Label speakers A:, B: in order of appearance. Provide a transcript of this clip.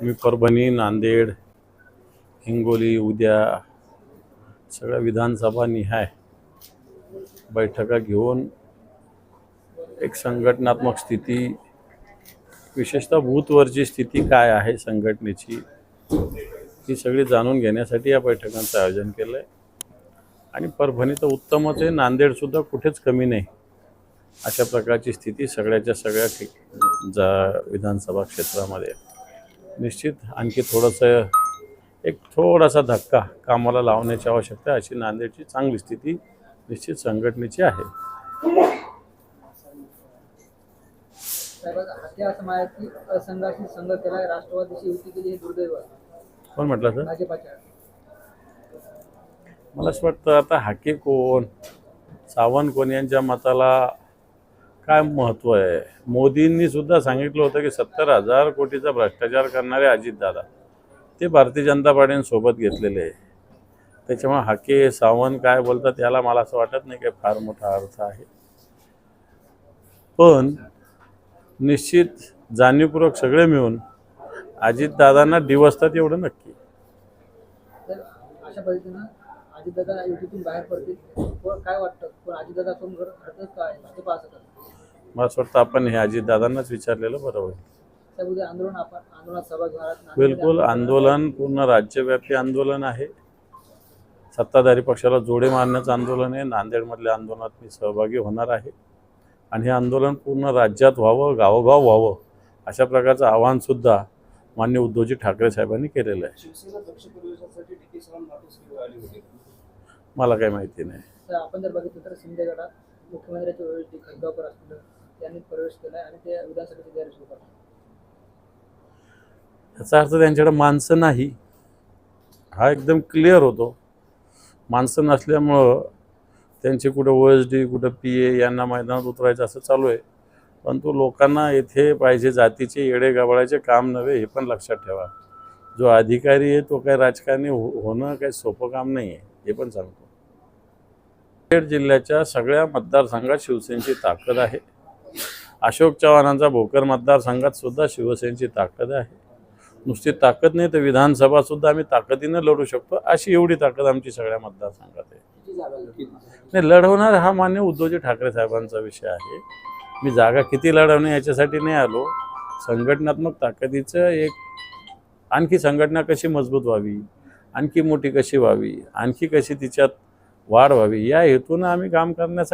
A: मी परभणी नांदेड हिंगोली उद्या सगळ्या विधानसभा निहाय बैठका घेऊन एक संघटनात्मक स्थिती विशेषतः बूथवरची स्थिती काय आहे संघटनेची ही सगळी जाणून घेण्यासाठी या बैठकांचं आयोजन केलं आहे आणि परभणी तर उत्तमच आहे नांदेडसुद्धा कुठेच कमी नाही अशा प्रकारची स्थिती सगळ्याच्या सगळ्या ठिक जा विधानसभा क्षेत्रामध्ये आहे. निश्चित. आणखी थोडंसं एक थोडासा धक्का कामाला लावण्याची आवश्यकता. अशी नांदेडची चांगली स्थिती निश्चित संघटनेची आहे. कोण म्हटलं सर? मला असं वाटतं आता हाके कोण? सावंत कोण? यांच्या मताला काय महत्त्व आहे? मोदींनी सुद्धा सांगितलं होतं की सत्तर हजार कोटीचा भ्रष्टाचार करणारे अजितदादा ते भारतीय जनता पार्टीसोबत घेतलेले आहे. त्याच्यामुळे हाके सावंत काय बोलतात याला मला असं वाटत नाही काही फार मोठा अर्थ आहे. पण निश्चित जाणीवपूर्वक सगळे मिळून अजितदादांना डिवसतात एवढं नक्की.
B: अशा पद्धतीनं अजितदादा युतीतून बाहेर पडतील. काय वाटतं? पण अजितदादा कोण घडतं काय? भाजपा असं
A: मला असं वाटतं आपण हे अजितदादांनाच विचारलेलं बरं होईल बिलकुल आंदोलन पूर्ण राज्यव्यापी आंदोलन आहे. सत्ताधारी पक्षाला जोडे मारण्याचं आंदोलन आहे. नांदेडमधल्या आंदोलनात मी सहभागी होणार आहे. आणि हे आंदोलन पूर्ण राज्यात व्हावं गावोगाव व्हावं अशा प्रकारचं आवाहनसुद्धा मान्य उद्धवजी ठाकरे साहेबांनी केलेलं आहे. मला काही माहिती नाही.
B: तर आपण जर बघितलं तर शिंदे गटात मुख्यमंत्र्याच्या वेळी डी खंडगावकर असतील. त्यांनी प्रवेश केला आणि ते विधानसभेची तयारी सुरू करतात.
A: याचा अर्थ त्यांच्याकडे माणसं नाही. हा एकदम क्लिअर होतो. माणसं नसल्यामुळं त्यांचे कुठं ओ एस डी कुठं पी ए यांना मैदानात उतरायचं असं चालू आहे. परंतु लोकांना येथे पाहिजे जातीचे येडे गबाळायचे काम नव्हे हे पण लक्षात ठेवा. जो अधिकारी आहे तो काही राजकारणी हो होणं काही सोपं काम नाही आहे हे पण सांगतो. नांदेड जिल्ह्याच्या सगळ्या मतदारसंघात शिवसेनेची ताकद आहे. अशोक चव्हाणांचा भोकर मतदारसंघात सुद्धा शिवसेनेची ताकद आहे. नुसती ताकद नाही तर विधानसभा सुद्धा आम्ही ताकदीनं लढू शकतो अशी एवढी ताकद आमची सगळ्या मतदारसंघात आहे. नाही लढवणार हा मान्य उद्धवजी ठाकरे साहेबांचा विषय आहे. मी जागा किती लढवणे याच्यासाठी नाही आलो. संघटनात्मक ताकदीचं एक आणखी संघटना कशी मजबूत व्हावी आणखी मोठी कशी व्हावी आणखी कशी तिच्यात वाढ व्हावी या हेतूनं आम्ही काम करण्यासाठी